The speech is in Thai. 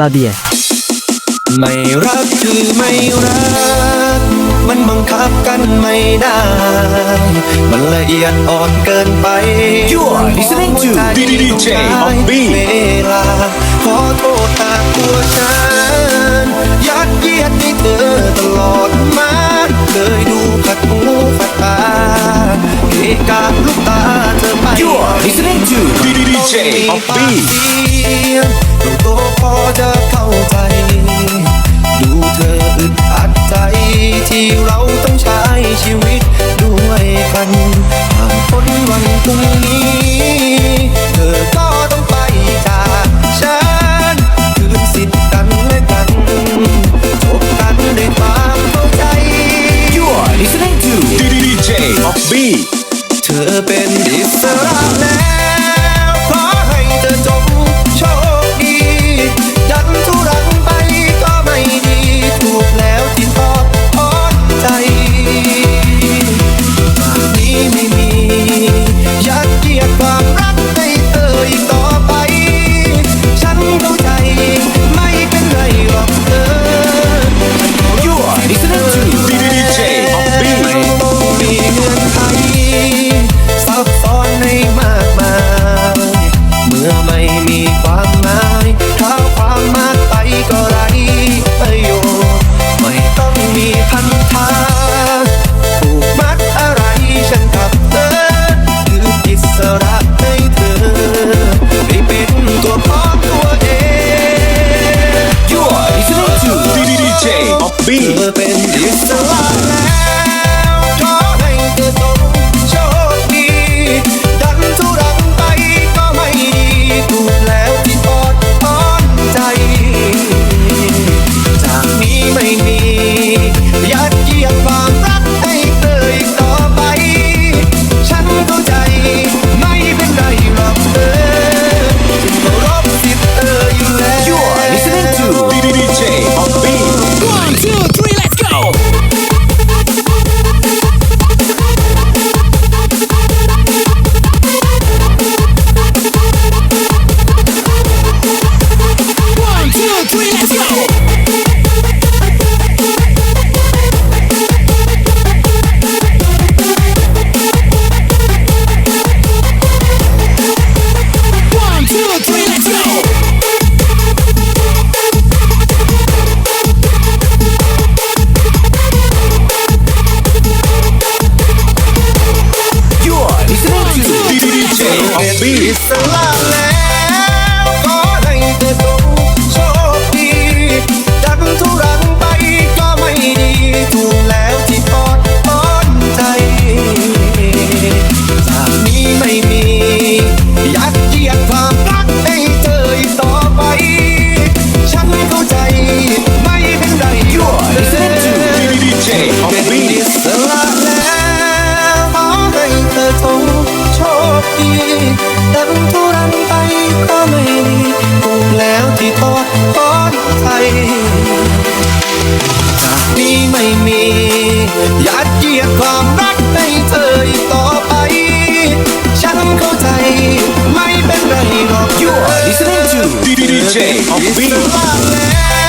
บาเบีย ไม่รักคือไม่รัก มันบังคับกันไม่ได้ มันละเอียดอ่อนเกินไป You are listening to DJ on Beat ลาขอโทษตาตัวฉัน ยัดเยียดให้เธอตลอดมา เคยดูขัดหูขัดตาเกะกะลูกตา ธอไป You're listening to DJ of B ต้องโพอจะเข้าใจ ดูเธออึดอัดใจ ที่เราต้องใช้ชีวิตด้วยกันผ่านพ้นวันพรุ่งนี้ E será mesmo? beat. It's alive. แต่เพิ่ทุรันไปก็ไม่ดีถูกแล้วที่โทษก้อนไทยจากนี้ไม่มียัดเยียดความรักในเธออีกต่อไป ฉันเข้าใจไม่เป็นไรหรอก You are listening to DJ of b e a